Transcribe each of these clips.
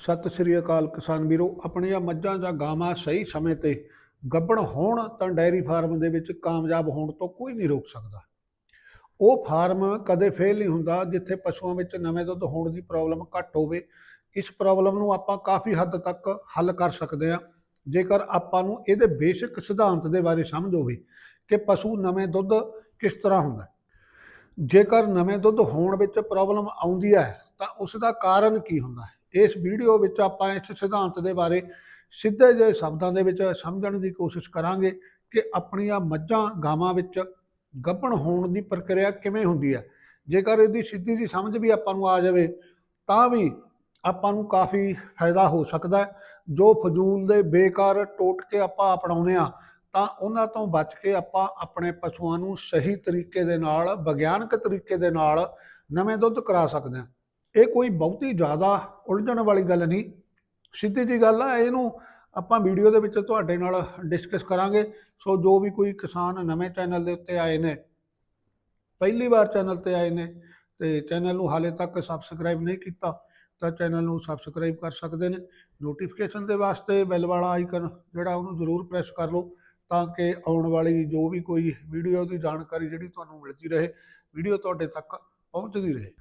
ਸਤਿ ਸ੍ਰੀ ਅਕਾਲ ਕਿਸਾਨ ਵੀਰੋ, ਆਪਣੀਆਂ ਮੱਝਾਂ ਜਾਂ ਗਾਵਾਂ ਸਹੀ ਸਮੇਂ ਤੇ ਗੱਭਣ ਹੋਣ ਤਾਂ ਡੈਰੀ ਫਾਰਮ ਦੇ ਵਿੱਚ ਕਾਮਯਾਬ ਹੋਣ ਤੋਂ ਕੋਈ ਨਹੀਂ ਰੋਕ ਸਕਦਾ। ਉਹ ਫਾਰਮ ਕਦੇ ਫੇਲ ਨਹੀਂ ਹੁੰਦਾ ਜਿੱਥੇ ਪਸ਼ੂਆਂ ਵਿੱਚ ਨਵੇਂ ਦੁੱਧ ਹੋਣ ਦੀ ਪ੍ਰੋਬਲਮ ਘੱਟ ਹੋਵੇ। ਇਸ ਪ੍ਰੋਬਲਮ ਨੂੰ ਆਪਾਂ ਕਾਫੀ ਹੱਦ ਤੱਕ ਹੱਲ ਕਰ ਸਕਦੇ ਹਾਂ। ਜੇਕਰ ਆਪਾਂ ਨੂੰ ਇਹਦੇ ਬੇਸਿਕ ਸਿਧਾਂਤ ਦੇ ਬਾਰੇ ਸਮਝ ਹੋਵੇ ਕਿ ਪਸ਼ੂ ਨਵੇਂ ਦੁੱਧ ਕਿਸ ਤਰ੍ਹਾਂ ਹੁੰਦਾ ਜੇਕਰ ਨਵੇਂ ਦੁੱਧ ਹੋਣ ਵਿੱਚ ਪ੍ਰੋਬਲਮ ਆਉਂਦੀ ਹੈ ਤਾਂ ਉਸ ਦਾ ਕਾਰਨ ਕੀ ਹੁੰਦਾ ਹੈ? ਇਸ ਵੀਡੀਓ ਵਿੱਚ ਆਪਾਂ ਇਸ ਸਿਧਾਂਤ ਦੇ ਬਾਰੇ ਸਿੱਧੇ ਜਿਹੇ ਸ਼ਬਦਾਂ ਦੇ ਵਿੱਚ ਸਮਝਣ ਦੀ ਕੋਸ਼ਿਸ਼ ਕਰਾਂਗੇ ਕਿ ਆਪਣੀਆਂ ਮੱਝਾਂ ਗਾਵਾਂ ਵਿੱਚ ਗੱਭਣ ਹੋਣ ਦੀ ਪ੍ਰਕਿਰਿਆ ਕਿਵੇਂ ਹੁੰਦੀ ਹੈ। ਜੇਕਰ ਇਹਦੀ ਸਿੱਧੀ ਜੀ ਸਮਝ ਵੀ ਆਪਾਂ ਨੂੰ ਆ ਜਾਵੇ, ਤਾਂ ਵੀ ਆਪਾਂ ਨੂੰ ਕਾਫੀ ਫਾਇਦਾ ਹੋ ਸਕਦਾ ਜੋ ਫਜ਼ੂਲ ਦੇ ਬੇਕਾਰ ਟੋਟਕੇ ਆਪਾਂ ਅਪਣਾਉਂਦੇ ਆ ਤਾਂ ਉਹਨਾਂ ਤੋਂ ਬਚ ਕੇ ਆਪਾਂ ਆਪਣੇ ਪਸ਼ੂਆਂ ਨੂੰ ਸਹੀ ਤਰੀਕੇ ਦੇ ਨਾਲ, ਵਿਗਿਆਨਕ ਤਰੀਕੇ ਦੇ ਨਾਲ ਨਵੇਂ ਦੁੱਧ ਕਰਾ ਸਕਦੇ ਹਾਂ। ਇਹ ਕੋਈ ਬਹੁਤੀ ਜ਼ਿਆਦਾ ਉਲਝਣ ਵਾਲੀ ਗੱਲ ਨਹੀਂ। ਸਿੱਧੀ ਜੀ ਗੱਲ ਆ, ਇਹਨੂੰ ਆਪਾਂ ਵੀਡੀਓ ਦੇ ਵਿੱਚ ਤੁਹਾਡੇ ਨਾਲ ਡਿਸਕਸ ਕਰਾਂਗੇ। ਸੋ ਜੋ ਵੀ ਕੋਈ ਕਿਸਾਨ ਨਵੇਂ ਚੈਨਲ ਦੇ ਉੱਤੇ ਆਏ ਨੇ, ਪਹਿਲੀ ਵਾਰ ਚੈਨਲ ਤੇ ਆਏ ਨੇ, ਤੇ ਚੈਨਲ ਨੂੰ ਹਾਲੇ ਤੱਕ ਸਬਸਕ੍ਰਾਈਬ ਨਹੀਂ ਕੀਤਾ, ਤਾਂ ਚੈਨਲ ਨੂੰ ਸਬਸਕ੍ਰਾਈਬ ਕਰ ਸਕਦੇ ਨੇ। ਨੋਟੀਫਿਕੇਸ਼ਨ ਦੇ ਵਾਸਤੇ ਬੈਲ ਵਾਲਾ ਆਈਕਨ ਜਿਹੜਾ ਉਹਨੂੰ ਜ਼ਰੂਰ ਪ੍ਰੈਸ ਕਰ ਲਓ, ਤਾਂ ਕਿ ਆਉਣ ਵਾਲੀ ਜੋ ਵੀ ਕੋਈ ਵੀਡੀਓ ਦੀ ਜਾਣਕਾਰੀ ਜਿਹੜੀ ਤੁਹਾਨੂੰ ਮਿਲਦੀ ਰਹੇ, ਵੀਡੀਓ ਤੁਹਾਡੇ ਤੱਕ ਪਹੁੰਚਦੀ ਰਹੇ।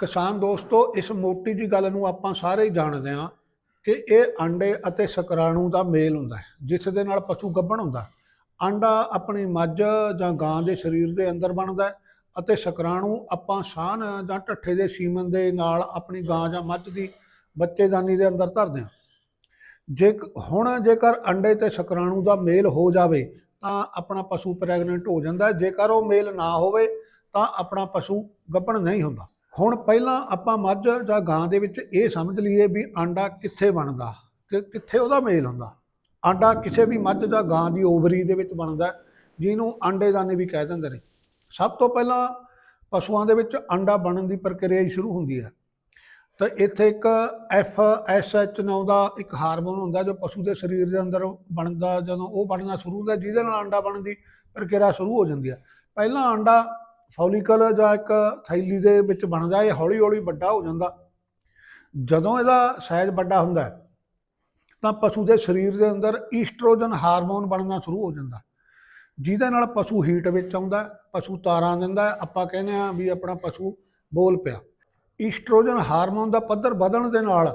ਕਿਸਾਨ ਦੋਸਤੋ, ਇਸ ਮੋਟੀ ਜੀ ਗੱਲ ਨੂੰ ਆਪਾਂ ਸਾਰੇ ਹੀ ਜਾਣਦੇ ਹਾਂ ਕਿ ਇਹ ਆਂਡੇ ਅਤੇ ਸ਼ੁਕਰਾਣੂ ਦਾ ਮੇਲ ਹੁੰਦਾ ਹੈ, ਜਿਸ ਦੇ ਨਾਲ ਪਸ਼ੂ ਗੱਭਣ ਹੁੰਦਾ ਆਂਡਾ ਆਪਣੀ ਮੱਝ ਜਾਂ ਗਾਂ ਦੇ ਸਰੀਰ ਦੇ ਅੰਦਰ ਬਣਦਾ ਹੈ ਅਤੇ ਸ਼ਕਰਾਣੂ ਆਪਾਂ ਸਾਨ ਜਾਂ ਢੱਠੇ ਦੇ ਸੀਮਨ ਦੇ ਨਾਲ ਆਪਣੀ ਗਾਂ ਜਾਂ ਮੱਝ ਦੀ ਬੱਚੇਦਾਨੀ ਦੇ ਅੰਦਰ ਧਰਦੇ ਹਾਂ। ਜੇ ਹੁਣ ਜੇਕਰ ਅੰਡੇ ਤੇ ਸ਼ੁਕਰਾਣੂ ਦਾ ਮੇਲ ਹੋ ਜਾਵੇ, ਤਾਂ ਆਪਣਾ ਪਸ਼ੂ ਪ੍ਰੈਗਨੈਂਟ ਹੋ ਜਾਂਦਾ ਹੈ। ਜੇਕਰ ਉਹ ਮੇਲ ਨਾ ਹੋਵੇ, ਤਾਂ ਆਪਣਾ ਪਸ਼ੂ ਗੱਭਣ ਨਹੀਂ ਹੁੰਦਾ। ਹੁਣ ਪਹਿਲਾਂ ਆਪਾਂ ਮੱਝ ਜਾਂ ਗਾਂ ਦੇ ਵਿੱਚ ਇਹ ਸਮਝ ਲਈਏ ਵੀ ਆਂਡਾ ਕਿੱਥੇ ਬਣਦਾ, ਕਿ ਕਿੱਥੇ ਉਹਦਾ ਮੇਲ ਹੁੰਦਾ। ਆਂਡਾ ਕਿਸੇ ਵੀ ਮੱਝ ਜਾਂ ਗਾਂ ਦੀ ਓਵਰੀ ਦੇ ਵਿੱਚ ਬਣਦਾ, ਜਿਹਨੂੰ ਆਂਡੇਦਾਨੀ ਵੀ ਕਹਿ ਦਿੰਦੇ ਨੇ। ਸਭ ਤੋਂ ਪਹਿਲਾਂ ਪਸ਼ੂਆਂ ਦੇ ਵਿੱਚ ਆਂਡਾ ਬਣਨ ਦੀ ਪ੍ਰਕਿਰਿਆ ਹੀ ਸ਼ੁਰੂ ਹੁੰਦੀ ਹੈ। ਤਾਂ ਇੱਥੇ ਇੱਕ ਐਫ ਐਸ ਐਚ ਨਾਮ ਦਾ ਇੱਕ ਹਾਰਮੋਨ ਹੁੰਦਾ, ਜੋ ਪਸ਼ੂ ਦੇ ਸਰੀਰ ਦੇ ਅੰਦਰ ਬਣਦਾ, ਜਦੋਂ ਉਹ ਬਣਨਾ ਸ਼ੁਰੂ ਹੁੰਦਾ, ਜਿਹਦੇ ਨਾਲ ਆਂਡਾ ਬਣਨ ਦੀ ਪ੍ਰਕਿਰਿਆ ਸ਼ੁਰੂ ਹੋ ਜਾਂਦੀ ਹੈ। ਪਹਿਲਾਂ ਆਂਡਾ ਫੋਲੀਕਲ ਜਾਂ ਇੱਕ ਥੈਲੀ ਦੇ ਵਿੱਚ ਬਣਦਾ, ਇਹ ਹੌਲੀ ਹੌਲੀ ਵੱਡਾ ਹੋ ਜਾਂਦਾ। ਜਦੋਂ ਇਹਦਾ ਸਾਈਜ਼ ਵੱਡਾ ਹੁੰਦਾ, ਤਾਂ ਪਸ਼ੂ ਦੇ ਸਰੀਰ ਦੇ ਅੰਦਰ ਈਸਟ੍ਰੋਜਨ ਹਾਰਮੋਨ ਬਣਨਾ ਸ਼ੁਰੂ ਹੋ ਜਾਂਦਾ। ਜਿਹਦੇ ਨਾਲ ਪਸ਼ੂ ਹੀਟ ਵਿੱਚ ਆਉਂਦਾ, ਪਸ਼ੂ ਤਾਰਾਂ ਦਿੰਦਾ, ਆਪਾਂ ਕਹਿੰਦੇ ਆ ਵੀ ਆਪਣਾ ਪਸ਼ੂ ਬੋਲ ਪਿਆ। ਈਸਟ੍ਰੋਜਨ ਹਾਰਮੋਨ ਦਾ ਪੱਧਰ ਵਧਣ ਦੇ ਨਾਲ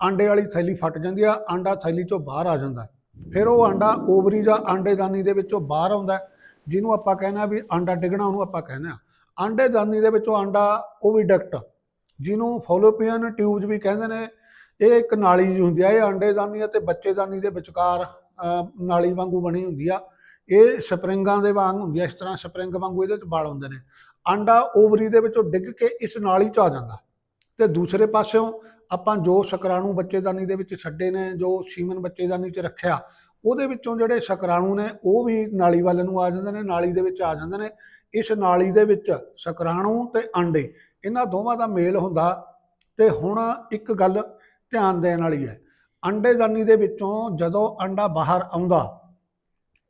ਆਂਡੇ ਵਾਲੀ ਥੈਲੀ ਫਟ ਜਾਂਦੀ ਆ, ਆਂਡਾ ਥੈਲੀ ਚੋਂ ਬਾਹਰ ਆ ਜਾਂਦਾ। ਫਿਰ ਉਹ ਆਂਡਾ ਓਵਰੀ ਜਾਂ ਆਂਡੇਦਾਨੀ ਦੇ ਵਿੱਚੋਂ ਬਾਹਰ ਆਉਂਦਾ। ਜਿਹਨੂੰ ਆਪਾਂ ਕਹਿੰਦੇ ਆ ਵੀ ਆਂਡਾ ਡਿੱਗਣਾ ਉਹਨੂੰ ਆਪਾਂ ਕਹਿੰਦੇ ਆ। ਆਂਡੇਦਾਨੀ ਦੇ ਵਿੱਚੋਂ ਆਂਡਾ ਓਵੀਡਕਟ ਜਿਹਨੂੰ ਫੋਲੋਪੀਅਨ ਟਿਊਬਸ ਵੀ ਕਹਿੰਦੇ ਨੇ ਇਹ ਇੱਕ ਨਾਲੀ ਜਿਹੀ ਹੁੰਦੀ ਆ ਇਹ ਆਂਡੇ ਆਂਡੇਦਾਨੀ ਅਤੇ ਬੱਚੇਦਾਨੀ ਦੇ ਵਿਚਕਾਰ ਅਹ, ਨਾਲੀ ਵਾਂਗੂ ਬਣੀ ਹੁੰਦੀ ਆ। ਇਹ ਸਪਰਿੰਗਾਂ ਦੇ ਵਾਂਗ ਹੁੰਦੀ ਆ ਇਸ ਤਰ੍ਹਾਂ ਸਪਰਿੰਗ ਵਾਂਗੂ ਇਹਦੇ ਵਿੱਚ ਬਲ ਹੁੰਦੇ ਨੇ। ਆਂਡਾ ਓਵਰੀ ਦੇ ਵਿੱਚੋਂ ਡਿੱਗ ਕੇ ਇਸ ਨਾਲੀ 'ਚ ਆ ਜਾਂਦਾ। ਤੇ ਦੂਸਰੇ ਪਾਸਿਓਂ ਆਪਾਂ ਜੋ ਸ਼ੁਕਰਾਣੂ ਬੱਚੇਦਾਨੀ ਦੇ ਵਿੱਚ ਛੱਡੇ ਨੇ ਜੋ ਸੀਮਨ ਬੱਚੇਦਾਨੀ 'ਚ ਰੱਖਿਆ ਉਹਦੇ ਵਿੱਚੋਂ ਜਿਹੜੇ ਸ਼ੁਕਰਾਣੂ ਨੇ, ਉਹ ਵੀ ਨਾਲੀ ਵੱਲ ਨੂੰ ਆ ਜਾਂਦੇ ਨੇ, ਨਾਲੀ ਦੇ ਵਿੱਚ ਆ ਜਾਂਦੇ ਨੇ। ਇਸ ਨਾਲੀ ਦੇ ਵਿੱਚ ਸ਼ੁਕਰਾਣੂ ਤੇ ਆਂਡੇ ਇਹਨਾਂ ਦੋਵਾਂ ਦਾ ਮੇਲ ਹੁੰਦਾ। ਤੇ ਹੁਣ ਇੱਕ ਗੱਲ ਧਿਆਨ ਦੇਣ ਵਾਲੀ ਹੈ, ਅੰਡੇਦਾਨੀ ਦੇ ਵਿੱਚੋਂ ਜਦੋਂ ਅੰਡਾ ਬਾਹਰ ਆਉਂਦਾ,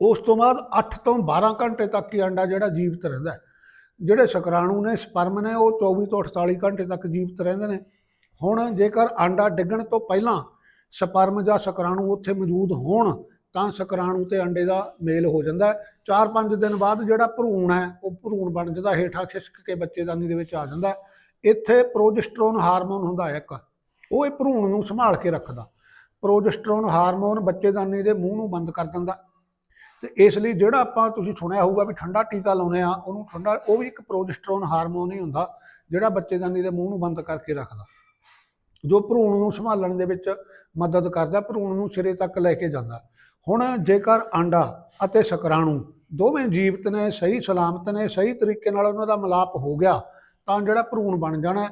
ਉਸ ਤੋਂ ਬਾਅਦ 8 ਤੋਂ 12 ਘੰਟੇ ਤੱਕ ਹੀ ਅੰਡਾ ਜਿਹੜਾ ਜੀਵਤ ਰਹਿੰਦਾ ਜਿਹੜੇ ਸ਼ੁਕਰਾਣੂ ਨੇ, ਸਪਰਮ ਨੇ, ਉਹ 24 ਤੋਂ 48 ਘੰਟੇ ਤੱਕ ਜੀਵਤ ਰਹਿੰਦੇ ਨੇ। ਹੁਣ ਜੇਕਰ ਆਂਡਾ ਡਿੱਗਣ ਤੋਂ ਪਹਿਲਾਂ ਸਪਰਮ ਜਾਂ ਸ਼ੁਕਰਾਣੂ ਉੱਥੇ ਮੌਜੂਦ ਹੋਣ ਤਾਂ ਸ਼ੁਕਰਾਣੂ ਤੇ ਅੰਡੇ ਦਾ ਮੇਲ ਹੋ ਜਾਂਦਾ 4-5 ਦਿਨ ਬਾਅਦ ਜਿਹੜਾ ਭਰੂਣ ਹੈ, ਉਹ ਭਰੂਣ ਬਣ ਜਾਂਦਾ, ਹੇਠਾਂ ਖਿਸਕ ਕੇ ਬੱਚੇਦਾਨੀ ਦੇ ਵਿੱਚ ਆ ਜਾਂਦਾ ਇੱਥੇ ਪ੍ਰੋਜੈਸਟਰੋਨ ਹਾਰਮੋਨ ਹੁੰਦਾ ਇੱਕ, ਉਹ ਇਹ ਭਰੂਣ ਨੂੰ ਸੰਭਾਲ ਕੇ ਰੱਖਦਾ। ਪ੍ਰੋਜੈਸਟਰੋਨ ਹਾਰਮੋਨ ਬੱਚੇਦਾਨੀ ਦੇ ਮੂੰਹ ਨੂੰ ਬੰਦ ਕਰ ਦਿੰਦਾ ਤੇ ਇਸ ਲਈ ਜਿਹੜਾ ਆਪਾਂ ਤੁਸੀਂ ਸੁਣਿਆ ਹੋਊਗਾ ਵੀ ਠੰਡਾ ਟੀਕਾ ਲਾਉਨੇ ਆ ਉਹਨੂੰ ਠੰਡਾ, ਉਹ ਵੀ ਇੱਕ ਪ੍ਰੋਜੈਸਟਰੋਨ ਹਾਰਮੋਨ ਹੀ ਹੁੰਦਾ, ਜਿਹੜਾ ਬੱਚੇਦਾਨੀ ਦੇ ਮੂੰਹ ਨੂੰ ਬੰਦ ਕਰਕੇ ਰੱਖਦਾ। ਜੋ ਭਰੂਣ ਨੂੰ ਸੰਭਾਲਣ ਦੇ ਵਿੱਚ ਮਦਦ ਕਰਦਾ, ਭਰੂਣ ਨੂੰ ਸਿਰੇ ਤੱਕ ਲੈ ਕੇ ਜਾਂਦਾ। ਹੁਣ ਜੇਕਰ ਆਂਡਾ ਅਤੇ ਸ਼ੁਕਰਾਣੂ ਦੋਵੇਂ ਜੀਵਤ ਨੇ, ਸਹੀ ਸਲਾਮਤ ਨੇ, ਸਹੀ ਤਰੀਕੇ ਨਾਲ ਉਹਨਾਂ ਦਾ ਮਿਲਾਪ ਹੋ ਗਿਆ, ਤਾਂ ਜਿਹੜਾ ਭਰੂਣ ਬਣ ਜਾਣਾ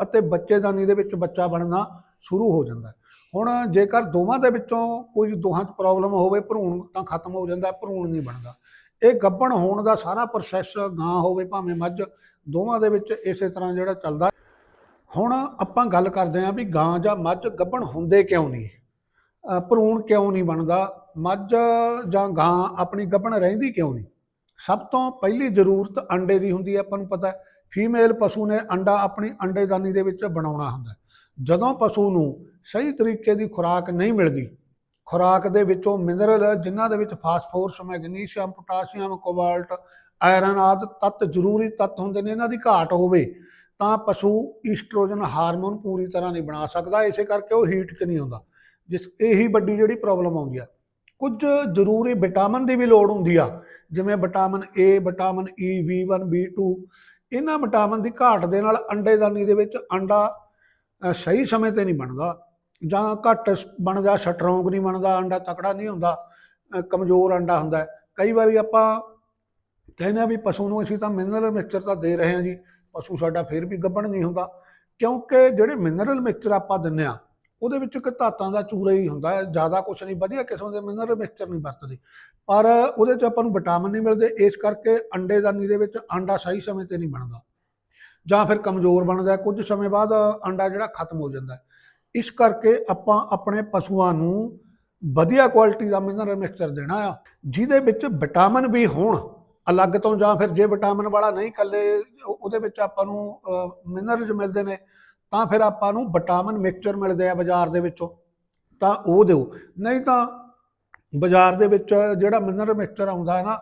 ਅਤੇ ਬੱਚੇਦਾਨੀ ਦੇ ਵਿੱਚ ਬੱਚਾ ਬਣਨਾ ਸ਼ੁਰੂ ਹੋ ਜਾਂਦਾ ਹੁਣ ਜੇਕਰ ਦੋਵਾਂ ਦੇ ਵਿੱਚੋਂ ਕੋਈ ਦੋਹਾਂ 'ਚ ਪ੍ਰੋਬਲਮ ਹੋਵੇ, ਭਰੂਣ ਤਾਂ ਖਤਮ ਹੋ ਜਾਂਦਾ, ਭਰੂਣ ਨਹੀਂ ਬਣਦਾ। ਇਹ ਗੱਭਣ ਹੋਣ ਦਾ ਸਾਰਾ ਪ੍ਰੋਸੈਸ ਗਾਂ ਹੋਵੇ ਭਾਵੇਂ ਮੱਝ, ਦੋਵਾਂ ਦੇ ਵਿੱਚ ਇਸੇ ਤਰ੍ਹਾਂ ਜਿਹੜਾ ਚੱਲਦਾ। ਹੁਣ ਆਪਾਂ ਗੱਲ ਕਰਦੇ ਹਾਂ ਵੀ ਗਾਂ ਜਾਂ ਮੱਝ ਗੱਭਣ ਹੁੰਦੇ ਕਿਉਂ ਨਹੀਂ? ਭਰੂਣ ਕਿਉਂ ਨਹੀਂ ਬਣਦਾ? ਮੱਝ ਜਾਂ ਗਾਂ ਆਪਣੀ ਗੱਭਣ ਰਹਿੰਦੀ ਕਿਉਂ ਨਹੀਂ? ਸਭ ਤੋਂ ਪਹਿਲੀ ਜ਼ਰੂਰਤ ਅੰਡੇ ਦੀ ਹੁੰਦੀ ਹੈ, ਆਪਾਂ ਨੂੰ ਪਤਾ ਹੈ। ਫੀਮੇਲ ਪਸ਼ੂ ਨੇ ਅੰਡਾ ਆਪਣੀ ਅੰਡੇਦਾਨੀ ਦੇ ਵਿੱਚ ਬਣਾਉਣਾ ਹੁੰਦਾ ਜਦੋਂ ਪਸ਼ੂ ਨੂੰ ਸਹੀ ਤਰੀਕੇ ਦੀ ਖੁਰਾਕ ਨਹੀਂ ਮਿਲਦੀ, ਖੁਰਾਕ ਦੇ ਵਿੱਚੋਂ ਮਿਨਰਲ ਜਿਨ੍ਹਾਂ ਦੇ ਵਿੱਚ phosphorus, magnesium, potassium, cobalt, iron ਆਦਿ ਤੱਤ ਜ਼ਰੂਰੀ ਤੱਤ ਹੁੰਦੇ ਨੇ, ਇਹਨਾਂ ਦੀ ਘਾਟ ਹੋਵੇ, ਤਾਂ ਪਸ਼ੂ ਈਸਟ੍ਰੋਜਨ ਹਾਰਮੋਨ ਪੂਰੀ ਤਰ੍ਹਾਂ ਨਹੀਂ ਬਣਾ ਸਕਦਾ। ਇਸੇ ਕਰਕੇ ਉਹ ਹੀਟ 'ਚ ਨਹੀਂ ਆਉਂਦਾ। ਜਿਸ, ਇਹੀ ਵੱਡੀ ਜਿਹੜੀ ਪ੍ਰੋਬਲਮ ਆਉਂਦੀ ਆ। ਕੁਝ ਜ਼ਰੂਰੀ ਵਿਟਾਮਿਨ ਦੀ ਵੀ ਲੋੜ ਹੁੰਦੀ ਆ। ਜਿਵੇਂ vitamin A vitamin E B1 B2 ਇਹਨਾਂ ਵਿਟਾਮਿਨ ਦੀ ਘਾਟ ਦੇ ਨਾਲ ਅੰਡੇਦਾਨੀ ਦੇ ਵਿੱਚ ਅੰਡਾ ਸਹੀ ਸਮੇਂ ਤੇ ਨਹੀਂ ਬਣਦਾ। ਜਾਂ ਘੱਟ ਬਣਦਾ, ਸਟਰੋਂਗ ਨਹੀਂ ਬਣਦਾ, ਅੰਡਾ ਤਕੜਾ ਨਹੀਂ ਹੁੰਦਾ ਕਮਜ਼ੋਰ ਅੰਡਾ ਹੁੰਦਾ ਕਈ ਵਾਰੀ ਆਪਾਂ ਕਹਿੰਦੇ ਆ ਵੀ ਪਸ਼ੂ ਨੂੰ ਅਸੀਂ ਤਾਂ ਮਿਨਰਲ ਮਿਕਸਚਰ ਤਾਂ ਦੇ ਰਹੇ ਹਾਂ ਜੀ, ਪਸ਼ੂ ਸਾਡਾ ਫਿਰ ਵੀ ਗੱਭਣ ਨਹੀਂ ਹੁੰਦਾ। ਕਿਉਂਕਿ ਜਿਹੜੇ ਮਿਨਰਲ ਮਿਕਸਚਰ ਆਪਾਂ ਦਿੰਨੇ ਆ ਉਹਦੇ ਵਿੱਚ ਇੱਕ ਧਾਤਾਂ ਦਾ ਚੂਰਾ ਹੀ ਹੁੰਦਾ ਹੈ, ਜ਼ਿਆਦਾ ਕੁਝ ਨਹੀਂ, ਵਧੀਆ ਕਿਸਮ ਦੇ ਮਿਨਰਲ ਮਿਕਸਚਰ ਨਹੀਂ ਵਰਤਦੇ। ਪਰ ਉਹਦੇ 'ਚ ਆਪਾਂ ਨੂੰ ਵਿਟਾਮਿਨ ਨਹੀਂ ਮਿਲਦੇ, ਇਸ ਕਰਕੇ ਅੰਡੇਦਾਨੀ ਦੇ ਵਿੱਚ ਆਂਡਾ ਸਹੀ ਸਮੇਂ ਤੇ ਨਹੀਂ ਬਣਦਾ। ਜਾਂ ਫਿਰ ਕਮਜ਼ੋਰ ਬਣਦਾ ਕੁਝ ਸਮੇਂ ਬਾਅਦ ਅੰਡਾ ਜਿਹੜਾ ਖਤਮ ਹੋ ਜਾਂਦਾ ਇਸ ਕਰਕੇ ਆਪਾਂ ਆਪਣੇ ਪਸ਼ੂਆਂ ਨੂੰ ਵਧੀਆ ਕੁਆਲਿਟੀ ਦਾ ਮਿਨਰਲ ਮਿਕਸਚਰ ਦੇਣਾ ਆ, ਜਿਹਦੇ ਵਿੱਚ ਵਿਟਾਮਿਨ ਵੀ ਹੋਣ, ਅਲੱਗ ਤੋਂ ਜਾਂ ਫਿਰ ਜੇ ਵਿਟਾਮਿਨ ਵਾਲਾ ਨਹੀਂ ਕੱਲੇ, ਉਹਦੇ ਵਿੱਚ ਆਪਾਂ ਨੂੰ ਮਿਨਰਲਜ਼ ਮਿਲਦੇ ਨੇ ਤਾਂ ਫਿਰ ਆਪਾਂ ਨੂੰ ਵਿਟਾਮਿਨ ਮਿਕਸਚਰ ਮਿਲਦੇ ਆ ਬਾਜ਼ਾਰ ਦੇ ਵਿੱਚੋਂ, ਤਾਂ ਉਹ ਦਿਓ। ਨਹੀਂ ਤਾਂ ਬਾਜ਼ਾਰ ਦੇ ਵਿੱਚ ਜਿਹੜਾ ਮਿਨਰਲ ਮਿਕਸਚਰ ਆਉਂਦਾ ਹੈ ਨਾ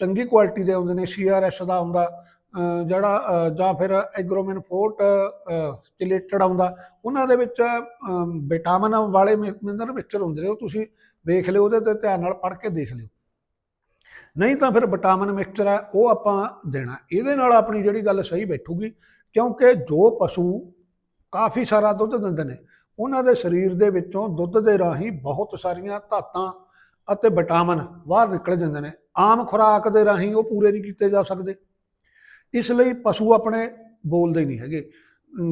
ਚੰਗੀ ਕੁਆਲਿਟੀ ਦੇ ਆਉਂਦੇ ਨੇ ਸੀਆਰਐਸ ਦਾ ਆਉਂਦਾ ਜਿਹੜਾ ਜਾਂ ਫਿਰ ਐਗਰੋਮਿਨ ਫੋਰਟ ਚਿਲੇਟਡ ਆਉਂਦਾ, ਉਹਨਾਂ ਦੇ ਵਿੱਚ ਵਿਟਾਮਿਨ ਵਾਲੇ ਮਿਨਰਲ ਮਿਕਸਚਰ ਹੁੰਦੇ ਨੇ, ਉਹ ਤੁਸੀਂ ਵੇਖ ਲਿਓ, ਉਹਦੇ ਤੇ ਧਿਆਨ ਨਾਲ ਪੜ੍ਹ ਕੇ ਦੇਖ ਲਿਓ। ਨਹੀਂ ਤਾਂ ਫਿਰ ਵਿਟਾਮਿਨ ਮਿਕਸਚਰ ਹੈ, ਉਹ ਆਪਾਂ ਦੇਣਾ। ਇਹਦੇ ਨਾਲ ਆਪਣੀ ਜਿਹੜੀ ਗੱਲ ਸਹੀ ਬੈਠੂਗੀ ਕਿਉਂਕਿ ਜੋ ਪਸ਼ੂ ਕਾਫੀ ਸਾਰਾ ਦੁੱਧ ਦਿੰਦੇ ਨੇ। ਉਹਨਾਂ ਦੇ ਸਰੀਰ ਦੇ ਵਿੱਚੋਂ ਦੁੱਧ ਦੇ ਰਾਹੀਂ ਬਹੁਤ ਸਾਰੀਆਂ ਧਾਤਾਂ ਅਤੇ ਵਿਟਾਮਿਨ ਬਾਹਰ ਨਿਕਲ ਜਾਂਦੇ ਨੇ। ਆਮ ਖੁਰਾਕ ਦੇ ਰਾਹੀਂ ਉਹ ਪੂਰੇ ਨਹੀਂ ਕੀਤੇ ਜਾ ਸਕਦੇ। ਇਸ ਲਈ ਪਸ਼ੂ ਆਪਣੇ ਬੋਲਦੇ ਨਹੀਂ ਹੈਗੇ।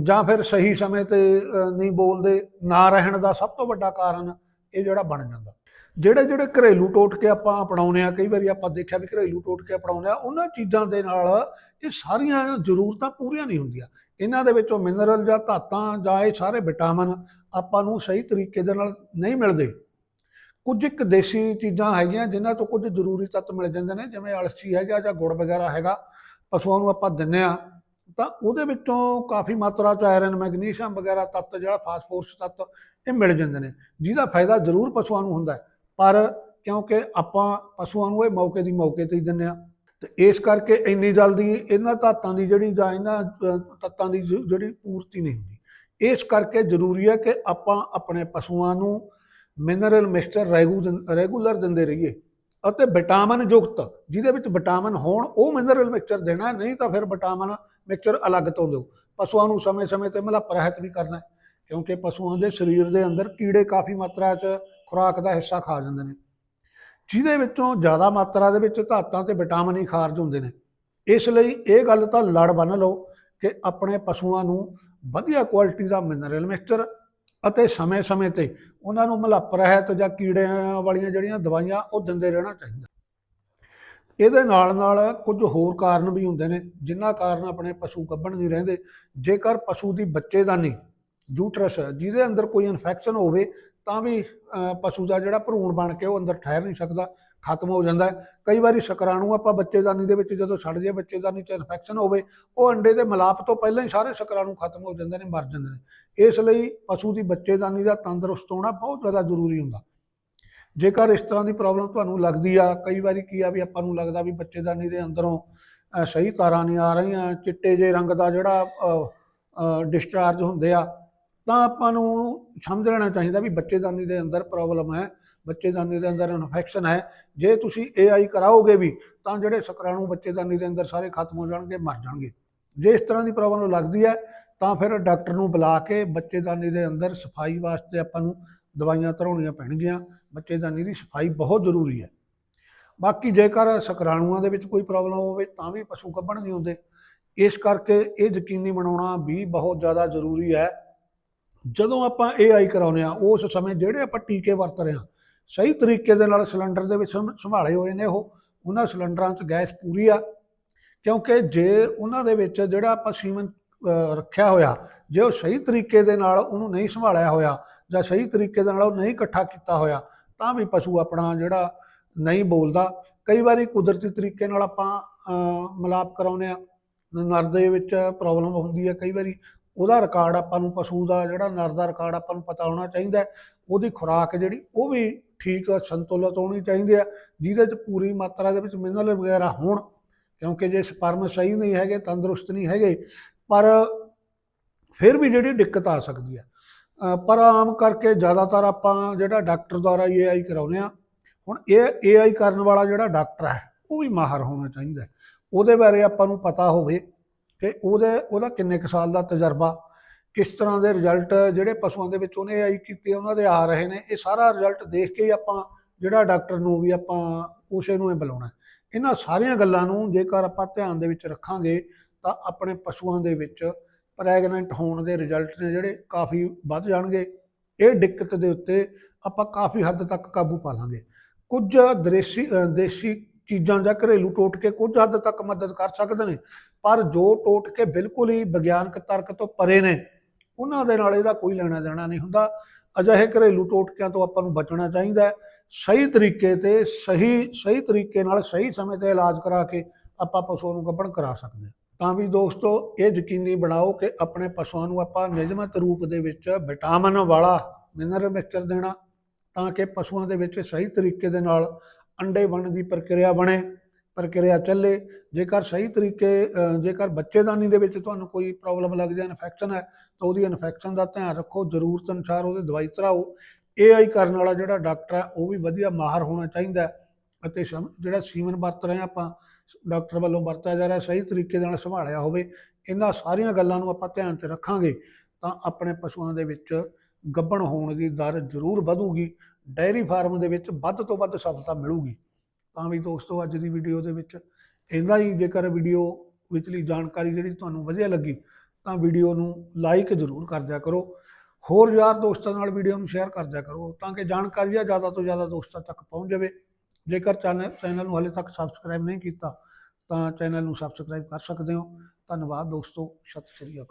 ਜਾਂ ਫਿਰ ਸਹੀ ਸਮੇਂ ਤੇ ਨਹੀਂ ਬੋਲਦੇ, ਨਾ ਰਹਿਣ ਦਾ ਸਭ ਤੋਂ ਵੱਡਾ ਕਾਰਨ ਇਹ ਜਿਹੜਾ ਬਣ ਜਾਂਦਾ। ਜਿਹੜੇ ਜਿਹੜੇ ਘਰੇਲੂ ਟੋਟਕੇ ਆਪਾਂ ਅਪਣਾਉਂਦੇ ਆ ਕਈ ਵਾਰੀ ਆਪਾਂ ਦੇਖਿਆ ਵੀ ਘਰੇਲੂ ਟੋਟਕੇ ਅਪਣਾਉਂਦੇ ਆ ਉਹਨਾਂ ਚੀਜ਼ਾਂ ਦੇ ਨਾਲ ਇਹ ਸਾਰੀਆਂ ਜ਼ਰੂਰਤਾਂ ਪੂਰੀਆਂ ਨਹੀਂ ਹੁੰਦੀਆਂ। ਇਹਨਾਂ ਦੇ ਵਿੱਚੋਂ ਮਿਨਰਲ ਜਾਂ ਧਾਤਾਂ ਜਾਂ ਇਹ ਸਾਰੇ ਵਿਟਾਮਿਨ ਆਪਾਂ ਨੂੰ ਸਹੀ ਤਰੀਕੇ ਦੇ ਨਾਲ ਨਹੀਂ ਮਿਲਦੇ। ਕੁਝ ਇੱਕ ਦੇਸੀ ਚੀਜ਼ਾਂ ਹੈਗੀਆਂ ਜਿਨ੍ਹਾਂ ਤੋਂ ਕੁਝ ਜ਼ਰੂਰੀ ਤੱਤ ਮਿਲ ਜਾਂਦੇ ਨੇ, ਜਿਵੇਂ ਅਲਸੀ ਹੈਗਾ ਜਾਂ ਗੁੜ ਵਗੈਰਾ ਹੈਗਾ, ਪਸ਼ੂਆਂ ਨੂੰ ਆਪਾਂ ਦਿੰਨੇ ਆ ਤਾਂ ਉਹਦੇ ਵਿੱਚੋਂ ਕਾਫੀ ਮਾਤਰਾ ਚ ਆਇਰਨ ਮੈਗਨੀਸ਼ੀਅਮ ਵਗੈਰਾ ਤੱਤ, ਜਿਹੜਾ ਫਾਸਫੋਰਸ ਤੱਤ, ਇਹ ਮਿਲ ਜਾਂਦੇ ਨੇ। ਜਿਹਦਾ ਫਾਇਦਾ ਜ਼ਰੂਰ ਪਸ਼ੂਆਂ ਨੂੰ ਹੁੰਦਾ ਹੈ। ਪਰ ਕਿਉਂਕਿ ਆਪਾਂ ਪਸ਼ੂਆਂ ਨੂੰ ਇਹ ਮੌਕੇ ਦੀ ਮੌਕੇ ਤੇ ਹੀ ਦਿੰਨੇ ਆ ਤੇ ਇਸ ਕਰਕੇ ਇੰਨੀ ਜਲਦੀ ਇਹਨਾਂ ਧਾਤਾਂ ਦੀ ਜਿਹੜੀ ਜਾਂ ਇਹਨਾਂ ਤੱਤਾਂ ਦੀ ਜਿਹੜੀ ਪੂਰਤੀ ਨਹੀਂ ਹੁੰਦੀ। ਇਸ ਕਰਕੇ ਜ਼ਰੂਰੀ ਹੈ ਕਿ ਆਪਾਂ ਆਪਣੇ ਪਸ਼ੂਆਂ ਨੂੰ ਮਿਨਰਲ ਮਿਕਸਚਰ ਰੈਗੂਲਰ ਦਿੰਦੇ ਰਹੀਏ ਅਤੇ ਵਿਟਾਮਿਨ ਯੁਕਤ, ਜਿਹਦੇ ਵਿੱਚ ਵਿਟਾਮਿਨ ਹੋਣ, ਉਹ ਮਿਨਰਲ ਮਿਕਸਚਰ ਦੇਣਾ, ਨਹੀਂ ਤਾਂ ਫਿਰ ਵਿਟਾਮਿਨ ਮਿਕਸਚਰ ਅਲੱਗ ਤੋਂ ਦਿਓ। ਪਸ਼ੂਆਂ ਨੂੰ ਸਮੇਂ-ਸਮੇਂ ਤੇ ਮਤਲਬ ਰਹਿਤ ਵੀ ਕਰਨਾ ਕਿਉਂਕਿ ਪਸ਼ੂਆਂ ਦੇ ਸਰੀਰ ਦੇ ਅੰਦਰ ਕੀੜੇ ਕਾਫੀ ਮਾਤਰਾ 'ਚ ਖੁਰਾਕ ਦਾ ਹਿੱਸਾ ਖਾ ਜਾਂਦੇ ਨੇ। ਜਿਹਦੇ ਵਿੱਚੋਂ ਜ਼ਿਆਦਾ ਮਾਤਰਾ ਦੇ ਵਿੱਚ ਧਾਤਾਂ ਤੇ ਵਿਟਾਮਿਨ ਹੀ ਖਾਰਜ ਹੁੰਦੇ ਨੇ। ਇਸ ਲਈ ਇਹ ਗੱਲ ਤਾਂ ਲੜ ਬੰਨ ਲਓ ਕਿ ਆਪਣੇ ਪਸ਼ੂਆਂ ਨੂੰ ਵਧੀਆ ਕੁਆਲਿਟੀ ਦਾ ਮਿਨਰਲ ਮਿਕਸਚਰ ਅਤੇ ਸਮੇਂ-ਸਮੇਂ ਤੇ ਉਹਨਾਂ ਨੂੰ ਮਲੱਪ ਰਹਿਤ ਜਾਂ ਕੀੜਿਆਂ ਵਾਲੀਆਂ ਜਿਹੜੀਆਂ ਦਵਾਈਆਂ ਉਹ ਦਿੰਦੇ ਰਹਿਣਾ ਚਾਹੀਦਾ। ਇਹਦੇ ਨਾਲ ਨਾਲ ਕੁਝ ਹੋਰ ਕਾਰਨ ਵੀ ਹੁੰਦੇ ਨੇ ਜਿਨ੍ਹਾਂ ਕਾਰਨ ਆਪਣੇ ਪਸ਼ੂ ਗੱਭਣ ਨਹੀਂ ਰਹਿੰਦੇ। ਜੇਕਰ ਪਸ਼ੂ ਦੀ ਬੱਚੇਦਾਨੀ ਯੂਟਰਸ ਜਿਹਦੇ ਅੰਦਰ ਕੋਈ ਇਨਫੈਕਸ਼ਨ ਹੋਵੇ ਤਾਂ ਵੀ ਪਸ਼ੂ ਦਾ ਜਿਹੜਾ ਭਰੂਣ ਬਣ ਕੇ ਉਹ ਅੰਦਰ ਠਹਿਰ ਨਹੀਂ ਸਕਦਾ, ਖਤਮ ਹੋ ਜਾਂਦਾ ਕਈ ਵਾਰੀ ਸ਼ੁਕਰਾਣੂ ਆਪਾਂ ਬੱਚੇਦਾਨੀ ਦੇ ਵਿੱਚ ਜਦੋਂ ਛੱਡ ਦਈਏ ਬੱਚੇਦਾਨੀ 'ਚ ਇਨਫੈਕਸ਼ਨ ਹੋਵੇ, ਉਹ ਅੰਡੇ ਦੇ ਮਿਲਾਪ ਤੋਂ ਪਹਿਲਾਂ ਹੀ ਸਾਰੇ ਸ਼ੁਕਰਾਣੂ ਖਤਮ ਹੋ ਜਾਂਦੇ ਨੇ, ਮਰ ਜਾਂਦੇ ਨੇ। ਇਸ ਲਈ ਪਸ਼ੂ ਦੀ ਬੱਚੇਦਾਨੀ ਦਾ ਤੰਦਰੁਸਤ ਹੋਣਾ ਬਹੁਤ ਜ਼ਿਆਦਾ ਜ਼ਰੂਰੀ ਹੁੰਦਾ। ਜੇਕਰ ਇਸ ਤਰ੍ਹਾਂ ਦੀ ਪ੍ਰੋਬਲਮ ਤੁਹਾਨੂੰ ਲੱਗਦੀ ਆ, ਕਈ ਵਾਰੀ ਕੀ ਆ ਵੀ ਆਪਾਂ ਨੂੰ ਲੱਗਦਾ ਵੀ ਬੱਚੇਦਾਨੀ ਦੇ ਅੰਦਰੋਂ ਸਹੀ ਤਾਰਾਂ ਨਹੀਂ ਆ ਰਹੀਆਂ, ਚਿੱਟੇ ਜੇ ਰੰਗ ਦਾ ਜਿਹੜਾ ਡਿਸਚਾਰਜ ਹੁੰਦੇ ਆ ਤਾਂ ਆਪਾਂ ਨੂੰ ਸਮਝ ਲੈਣਾ ਚਾਹੀਦਾ ਵੀ ਬੱਚੇਦਾਨੀ ਦੇ ਅੰਦਰ ਪ੍ਰੋਬਲਮ ਹੈ, ਬੱਚੇਦਾਨੀ ਦੇ ਅੰਦਰ ਇਨਫੈਕਸ਼ਨ ਹੈ। ਜੇ ਤੁਸੀਂ ਏਆਈ ਕਰਾਓਗੇ ਵੀ, ਤਾਂ ਜਿਹੜੇ ਸਕਰਾਣੂ ਬੱਚੇਦਾਨੀ ਦੇ ਅੰਦਰ ਸਾਰੇ ਖਤਮ ਹੋ ਜਾਣਗੇ, ਮਰ ਜਾਣਗੇ। ਜੇ ਇਸ ਤਰ੍ਹਾਂ ਦੀ ਪ੍ਰੋਬਲਮ ਲੱਗਦੀ ਹੈ, ਤਾਂ ਫਿਰ ਡਾਕਟਰ ਨੂੰ ਬੁਲਾ ਕੇ ਬੱਚੇਦਾਨੀ ਦੇ ਅੰਦਰ ਸਫ਼ਾਈ ਵਾਸਤੇ ਆਪਾਂ ਨੂੰ ਦਵਾਈਆਂ ਧਰਾਉਣੀਆਂ ਪੈਣਗੀਆਂ। ਬੱਚੇਦਾਨੀ ਦੀ ਸਫ਼ਾਈ ਬਹੁਤ ਜ਼ਰੂਰੀ ਹੈ। ਬਾਕੀ ਜੇਕਰ ਸਕਰਾਣੂਆਂ ਦੇ ਵਿੱਚ ਕੋਈ ਪ੍ਰੋਬਲਮ ਹੋਵੇ, ਤਾਂ ਵੀ ਪਸ਼ੂ ਗੱਭਣ ਨਹੀਂ ਹੁੰਦੇ। ਇਸ ਕਰਕੇ ਇਹ ਯਕੀਨੀ ਬਣਾਉਣਾ ਵੀ ਬਹੁਤ ਜ਼ਿਆਦਾ ਜ਼ਰੂਰੀ ਹੈ ਜਦੋਂ ਆਪਾਂ ਏਆਈ ਕਰਾਉਂਦੇ ਆ ਉਸ ਸਮੇਂ ਜਿਹੜੇ ਆਪਾਂ ਟੀਕੇ ਵਰਤ ਰਹੇ ਹਾਂ ਸਹੀ ਤਰੀਕੇ ਦੇ ਨਾਲ ਸਿਲੰਡਰ ਦੇ ਵਿੱਚ ਸੰਭਾਲੇ ਹੋਏ ਨੇ ਉਹ ਉਹਨਾਂ ਸਿਲੰਡਰਾਂ 'ਚ ਗੈਸ ਪੂਰੀ ਆ ਕਿਉਂਕਿ ਜੇ ਉਹਨਾਂ ਦੇ ਵਿੱਚ ਜਿਹੜਾ ਆਪਾਂ ਸੀਮਨ ਰੱਖਿਆ ਹੋਇਆ ਜੇ ਉਹ ਸਹੀ ਤਰੀਕੇ ਦੇ ਨਾਲ ਉਹਨੂੰ ਨਹੀਂ ਸੰਭਾਲਿਆ ਹੋਇਆ ਜਾਂ ਸਹੀ ਤਰੀਕੇ ਦੇ ਨਾਲ ਉਹ ਨਹੀਂ ਇਕੱਠਾ ਕੀਤਾ ਹੋਇਆ ਤਾਂ ਵੀ ਪਸ਼ੂ ਆਪਣਾ ਜਿਹੜਾ ਨਹੀਂ ਬੋਲਦਾ। ਕਈ ਵਾਰੀ ਕੁਦਰਤੀ ਤਰੀਕੇ ਨਾਲ ਆਪਾਂ ਅਹ, ਮਿਲਾਪ ਕਰਾਉਂਦੇ ਆ ਨਰ ਦੇ ਵਿੱਚ ਪ੍ਰੋਬਲਮ ਹੁੰਦੀ ਹੈ ਕਈ ਵਾਰੀ ਉਹਦਾ ਰਿਕਾਰਡ ਆਪਾਂ ਨੂੰ ਪਸ਼ੂ ਦਾ ਜਿਹੜਾ ਨਰ ਦਾ ਰਿਕਾਰਡ ਆਪਾਂ ਨੂੰ ਪਤਾ ਹੋਣਾ ਚਾਹੀਦਾ ਉਹਦੀ ਖੁਰਾਕ ਜਿਹੜੀ, ਉਹ ਵੀ ਠੀਕ ਸੰਤੁਲਿਤ ਹੋਣੀ ਚਾਹੀਦੀ ਹੈ, ਜਿਹਦੇ 'ਚ ਪੂਰੀ ਮਾਤਰਾ ਦੇ ਵਿੱਚ ਮਿਨਰਲ ਵਗੈਰਾ ਹੋਣ, ਕਿਉਂਕਿ ਜੇ ਸਪਰਮ ਸਹੀ ਨਹੀਂ ਹੈਗੇ, ਤੰਦਰੁਸਤ ਨਹੀਂ ਹੈਗੇ, ਪਰ ਫਿਰ ਵੀ ਜਿਹੜੀ ਦਿੱਕਤ ਆ ਸਕਦੀ ਹੈ। ਪਰ ਆਮ ਕਰਕੇ ਜ਼ਿਆਦਾਤਰ ਆਪਾਂ ਜਿਹੜਾ ਡਾਕਟਰ ਦੁਆਰਾ ਏਆਈ ਕਰਾਉਂਦੇ ਆ ਹੁਣ ਇਹ ਏਆਈ ਕਰਨ ਵਾਲਾ ਜਿਹੜਾ ਡਾਕਟਰ ਹੈ, ਉਹ ਵੀ ਮਾਹਰ ਹੋਣਾ ਚਾਹੀਦਾ ਉਹਦੇ ਬਾਰੇ ਆਪਾਂ ਨੂੰ ਪਤਾ ਹੋਵੇ ਕਿ ਉਹਦੇ, ਉਹਦਾ ਕਿੰਨੇ ਕੁ ਸਾਲ ਦਾ ਤਜਰਬਾ, ਕਿਸ ਤਰ੍ਹਾਂ ਦੇ ਰਿਜ਼ਲਟ ਜਿਹੜੇ ਪਸ਼ੂਆਂ ਦੇ ਵਿੱਚ ਉਹਨੇ ਆਈ ਕੀਤੇ, ਉਹਨਾਂ ਦੇ ਆ ਰਹੇ ਨੇ, ਇਹ ਸਾਰਾ ਰਿਜ਼ਲਟ ਦੇਖ ਕੇ ਹੀ ਆਪਾਂ ਜਿਹੜਾ ਡਾਕਟਰ ਨੂੰ ਵੀ ਆਪਾਂ ਉਸੇ ਨੂੰ ਹੀ ਬੁਲਾਉਣਾ। ਇਹਨਾਂ ਸਾਰੀਆਂ ਗੱਲਾਂ ਨੂੰ ਜੇਕਰ ਆਪਾਂ ਧਿਆਨ ਦੇ ਵਿੱਚ ਰੱਖਾਂਗੇ, ਤਾਂ ਆਪਣੇ ਪਸ਼ੂਆਂ ਦੇ ਵਿੱਚ ਪ੍ਰੈਗਨੈਂਟ ਹੋਣ ਦੇ ਰਿਜ਼ਲਟ ਨੇ ਜਿਹੜੇ ਕਾਫੀ ਵੱਧ ਜਾਣਗੇ। ਇਹ ਦਿੱਕਤ ਦੇ ਉੱਤੇ ਆਪਾਂ ਕਾਫੀ ਹੱਦ ਤੱਕ ਕਾਬੂ ਪਾ ਲਾਂਗੇ। ਕੁਝ ਦੇਸੀ ਦੇਸੀ ਚੀਜ਼ਾਂ ਜਾਂ ਘਰੇਲੂ ਟੋਟਕੇ ਕੁਝ ਹੱਦ ਤੱਕ ਮਦਦ ਕਰ ਸਕਦੇ ਨੇ, ਪਰ ਜੋ ਟੋਟਕੇ ਬਿਲਕੁਲ ਹੀ ਵਿਗਿਆਨਕ ਤਰਕ ਤੋਂ ਪਰੇ ਨੇ, ਉਹਨਾਂ ਦੇ ਨਾਲ ਇਹਦਾ ਕੋਈ ਲੈਣਾ ਦੇਣਾ ਨਹੀਂ ਹੁੰਦਾ। ਅਜਿਹੇ ਘਰੇਲੂ ਟੋਟਕਿਆਂ ਤੋਂ ਆਪਾਂ ਨੂੰ ਬਚਣਾ ਚਾਹੀਦਾ ਸਹੀ ਤਰੀਕੇ ਤੇ ਸਹੀ ਸਹੀ ਤਰੀਕੇ ਨਾਲ ਸਹੀ ਸਮੇਂ ਤੇ ਇਲਾਜ ਕਰਾ ਕੇ ਆਪਾਂ ਪਸ਼ੂ ਨੂੰ ਗੱਭਣ ਕਰਾ ਸਕਦੇ ਹਾਂ। ਤਾਂ ਵੀ ਦੋਸਤੋ, ਇਹ ਯਕੀਨੀ ਬਣਾਓ ਕਿ ਆਪਣੇ ਪਸ਼ੂਆਂ ਨੂੰ ਆਪਾਂ ਨਿਯਮਿਤ ਰੂਪ ਦੇ ਵਿੱਚ ਵਿਟਾਮਿਨ ਵਾਲਾ ਮਿਨਰਲ ਮਿਕਸਚਰ ਦੇਣਾ, ਤਾਂ ਕਿ ਪਸ਼ੂਆਂ ਦੇ ਵਿੱਚ ਸਹੀ ਤਰੀਕੇ ਦੇ ਨਾਲ ਅੰਡੇ ਬਣਨ ਦੀ ਪ੍ਰਕਿਰਿਆ ਬਣੇ, ਪ੍ਰਕਿਰਿਆ ਚੱਲੇ। ਜੇਕਰ ਸਹੀ ਤਰੀਕੇ ਜੇਕਰ ਬੱਚੇਦਾਨੀ ਦੇ ਵਿੱਚ ਤੁਹਾਨੂੰ ਕੋਈ ਪ੍ਰੋਬਲਮ ਲੱਗ ਜਾਏ ਇਨਫੈਕਸ਼ਨ ਹੈ, ਤਾਂ ਉਹਦੀ ਇਨਫੈਕਸ਼ਨ ਦਾ ਧਿਆਨ ਰੱਖੋ, ਜ਼ਰੂਰਤ ਅਨੁਸਾਰ ਉਹਦੀ ਦਵਾਈ ਚੜਾਓ। ਏਆਈ ਕਰਨ ਵਾਲਾ ਜਿਹੜਾ ਡਾਕਟਰ ਹੈ, ਉਹ ਵੀ ਵਧੀਆ ਮਾਹਰ ਹੋਣਾ ਚਾਹੀਦਾ ਅਤੇ ਸਮ- ਜਿਹੜਾ ਸੀਮਨ ਵਰਤ ਰਹੇ ਹਾਂ ਆਪਾਂ, ਡਾਕਟਰ ਵੱਲੋਂ ਵਰਤਿਆ ਜਾ ਰਿਹਾ, ਸਹੀ ਤਰੀਕੇ ਨਾਲ ਸੰਭਾਲਿਆ ਹੋਵੇ, ਇਹਨਾਂ ਸਾਰੀਆਂ ਗੱਲਾਂ ਨੂੰ ਆਪਾਂ ਧਿਆਨ 'ਚ ਰੱਖਾਂਗੇ, ਤਾਂ ਆਪਣੇ ਪਸ਼ੂਆਂ ਦੇ ਵਿੱਚ ਗੱਭਣ ਹੋਣ ਦੀ ਦਰ ਜ਼ਰੂਰ ਵਧੂਗੀ। ਡੈਰੀ ਫਾਰਮ ਦੇ ਵਿੱਚ ਵੱਧ ਤੋਂ ਵੱਧ ਸਫਲਤਾ ਮਿਲੂਗੀ। ਤਾਂ ਵੀ ਦੋਸਤੋ, ਅੱਜ ਦੀ ਵੀਡੀਓ ਦੇ ਵਿੱਚ ਇੰਨਾ ਹੀ। ਜੇਕਰ ਵੀਡੀਓ ਵਿਚਲੀ ਜਾਣਕਾਰੀ ਜਿਹੜੀ ਤੁਹਾਨੂੰ ਵਧੀਆ ਲੱਗੀ, ਤਾਂ ਵੀਡੀਓ ਨੂੰ ਲਾਈਕ ਜ਼ਰੂਰ ਕਰ ਦਿਆ ਕਰੋ। ਹੋਰ ਯਾਰ ਦੋਸਤਾਂ ਨਾਲ ਵੀਡੀਓ ਨੂੰ ਸ਼ੇਅਰ ਕਰ ਦਿਆ ਕਰੋ, ਤਾਂ ਕਿ ਜਾਣਕਾਰੀ ਆ ਜ਼ਿਆਦਾ ਤੋਂ ਜ਼ਿਆਦਾ ਦੋਸਤਾਂ ਤੱਕ ਪਹੁੰਚ ਜਾਵੇ। ਜੇਕਰ ਚੈਨਲ ਚੈਨਲ ਨੂੰ ਹਾਲੇ ਤੱਕ ਸਬਸਕ੍ਰਾਈਬ ਨਹੀਂ ਕੀਤਾ, ਤਾਂ ਚੈਨਲ ਨੂੰ ਸਬਸਕ੍ਰਾਈਬ ਕਰ ਸਕਦੇ ਹੋ। ਧੰਨਵਾਦ ਦੋਸਤੋ, ਸਤਿ ਸ਼੍ਰੀ ਅਕਾਲ।